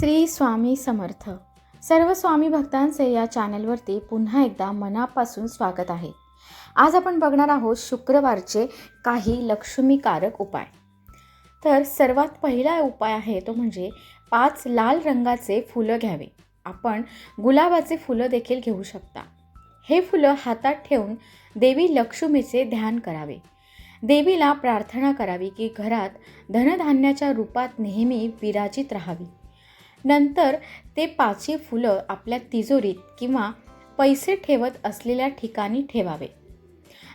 श्री स्वामी समर्थ. सर्व स्वामी भक्तांचे या चॅनलवरती पुन्हा एकदा मनापासून स्वागत आहे. आज आपण बघणार आहोत शुक्रवारचे काही लक्ष्मीकारक उपाय. तर सर्वात पहिला उपाय आहे तो म्हणजे पाच लाल रंगाचे फुलं घ्यावे. आपण गुलाबाचे फुलं देखील घेऊ शकता. हे फुलं हातात ठेवून देवी लक्ष्मीचे ध्यान करावे. देवीला प्रार्थना करावी की घरात धनधान्याच्या रूपात नेहमी विराजित राहावी. नंतर ते पाचही फुलं आपल्या तिजोरीत किंवा पैसे ठेवत असलेल्या ठिकाणी ठेवावे.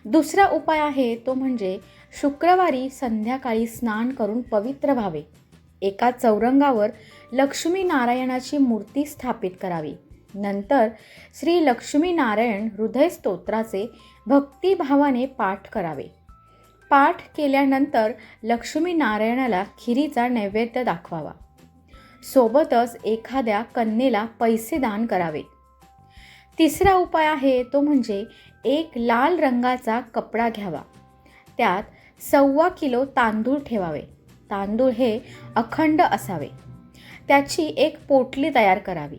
दुसरा उपाय आहे तो म्हणजे शुक्रवारी संध्याकाळी स्नान करून पवित्र व्हावे. एका चौरंगावर लक्ष्मी नारायणाची मूर्ती स्थापित करावी. नंतर श्री लक्ष्मी नारायण हृदय स्तोत्राचे भक्तिभावाने पाठ करावे. पाठ केल्यानंतर लक्ष्मी नारायणाला खिरीचा नैवेद्य दाखवावा. सोबतच एखाद्या कन्येला पैसे दान करावे. तिसरा उपाय आहे तो म्हणजे एक लाल रंगाचा कपडा घ्यावा. त्यात सव्वा किलो तांदूळ ठेवावे. तांदूळ हे अखंड असावे. त्याची एक पोटली तयार करावी.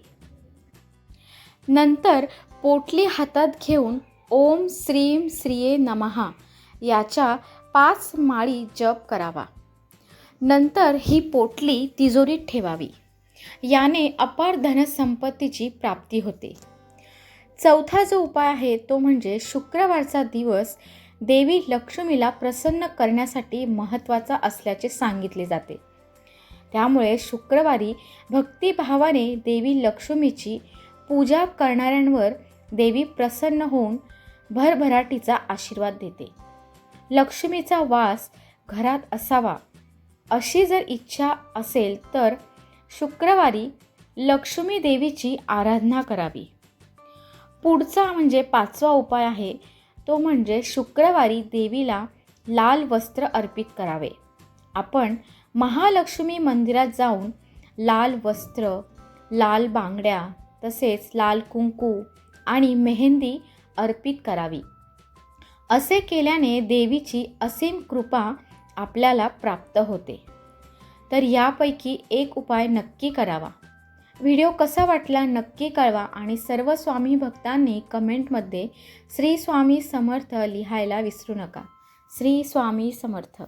नंतर पोटली हातात घेऊन ओम श्रीम श्रिये नमहा याच्या पाच माळी जप करावा. नंतर ही पोटली तिजोरीत ठेवावी. याने अपार धनसंपत्तीची प्राप्ती होते. चौथा जो उपाय आहे तो म्हणजे शुक्रवारचा दिवस देवी लक्ष्मीला प्रसन्न करण्यासाठी महत्त्वाचा असल्याचे सांगितले जाते. त्यामुळे शुक्रवारी भक्तिभावाने देवी लक्ष्मीची पूजा करणाऱ्यांवर देवी प्रसन्न होऊन भरभराटीचा आशीर्वाद देते. लक्ष्मीचा वास घरात असावा. अशी जर इच्छा असेल तर शुक्रवारी लक्ष्मी देवीची आराधना करावी. पुढचा म्हणजे पाचवा उपाय आहे तो म्हणजे शुक्रवारी देवीला लाल वस्त्र अर्पित करावे. आपण महालक्ष्मी मंदिरात जाऊन लाल वस्त्र लाल बांगड्या तसेच लाल कुंकू आणि मेहंदी अर्पित करावी. असे केल्याने देवीची असीम कृपा आपल्याला प्राप्त होते. तर यापैकी एक उपाय नक्की करावा. व्हिडिओ कसा वाटला नक्की कळवा आणि सर्व स्वामी भक्तांनी कमेंटमध्ये श्री स्वामी समर्थ लिहायला विसरू नका. श्री स्वामी समर्थ.